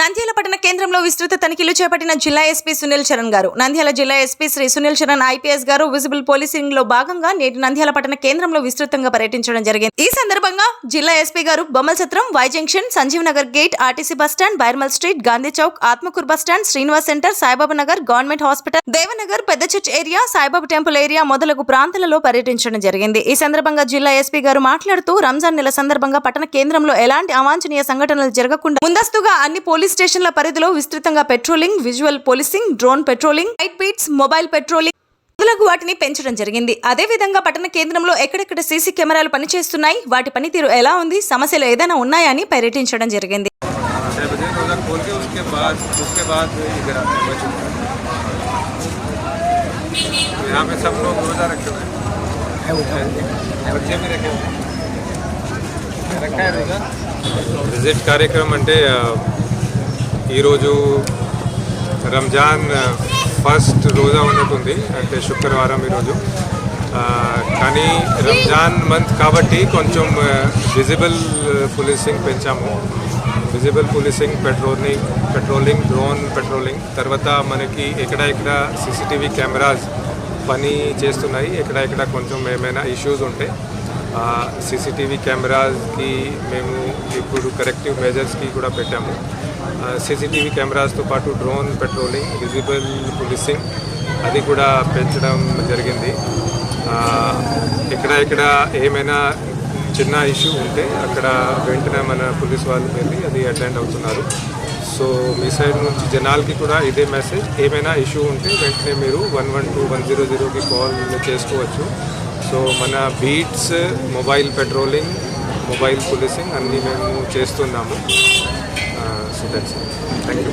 నంద్యాల పట్టణ కేంద్రంలో విస్తృత తనిఖీలు చేపట్టిన జిల్లా ఎస్పీ సునీల్ చరణ్ గారు. నంద్యాల జిల్లా ఎస్పీ శ్రీ సునీల్ చరణ్ ఐపీఎస్ గారు విజిబుల్ పోలీసింగ్లో భాగంగా నేటి నంద్యాల పట్టణ కేంద్రంలో విస్తృతంగా పర్యటించడం జరిగింది. ఈ సందర్భంగా జిల్లా ఎస్పీ గారు Bommala Satram Y junction Sanjeev Nagar gate RTC bus stand Byrmal street Gandhi Chowk Atmakur bus stand Srinivas centre Saibaba Nagar government hospital Devanagar పెద్ద church area Saibaba temple area మొదలగు ప్రాంతాలలో పర్యటించడం జరిగింది. ఈ సందర్భంగా జిల్లా ఎస్పీ గారు మాట్లాడుతూ రంజాన్ నెల సందర్భంగా పట్టణ కేంద్రంలో ఎలాంటి అవాంఛనీయ సంఘటనలు జరగకుండా ముందస్తుగా అన్ని పోలీస్ పోలీస్ స్టేషన్ల పరిధిలో విస్తృతంగా patrolling visual policing drone patrolling night beats mobile patrolling మొదలగు వాటిని పెంచడం జరిగింది. అదే విధంగా పట్టణ కేంద్రంలో ఎక్కడెక్కడ సీసీ కెమెరాలు పనిచేస్తున్నాయి వాటి పనితీరు ఎలా ఉంది సమస్యలు ఏదైనా ఉన్నాయా అని పర్యటించడం జరిగింది. విజిట్ కార్యక్రమం అంటే ఈరోజు రంజాన్ ఫస్ట్ రోజా ఉన్నట్టుంది అంటే శుక్రవారం ఈరోజు. కానీ రంజాన్ మంత్ కాబట్టి కొంచెం visible policing పెంచాము. Visible policing patrolling patrolling drone patrolling తర్వాత మనకి ఎక్కడ ఎక్కడ సీసీటీవీ కెమెరాస్ పని చేస్తున్నాయి. ఎక్కడ ఎక్కడ కొంచెం ఏమైనా ఇష్యూస్ ఉంటే సీసీటీవీ కెమెరాస్కి మేము ఇప్పుడు కరెక్టివ్ మెజర్స్కి కూడా పెట్టాము. సీసీటీవీ కెమెరాస్తో పాటు డ్రోన్ పెట్రోలింగ్ విజిబుల్ పోలీసింగ్ అది కూడా పెంచడం జరిగింది. ఇక్కడ ఇక్కడ ఏమైనా చిన్న ఇష్యూ ఉంటే అక్కడ వెంటనే మన పోలీస్ వాళ్ళు వెళ్ళి అది అటెండ్ అవుతున్నారు. సో మీ సైడ్ నుంచి జనాలకి కూడా ఇదే మెసేజ్ ఏమైనా ఇష్యూ ఉంటే వెంటనే మీరు one one two one zero జీరోకి కాల్ చేసుకోవచ్చు. సో మన beats mobile patrolling mobile policing అన్నీ మేము చేస్తున్నాము. So that's thank you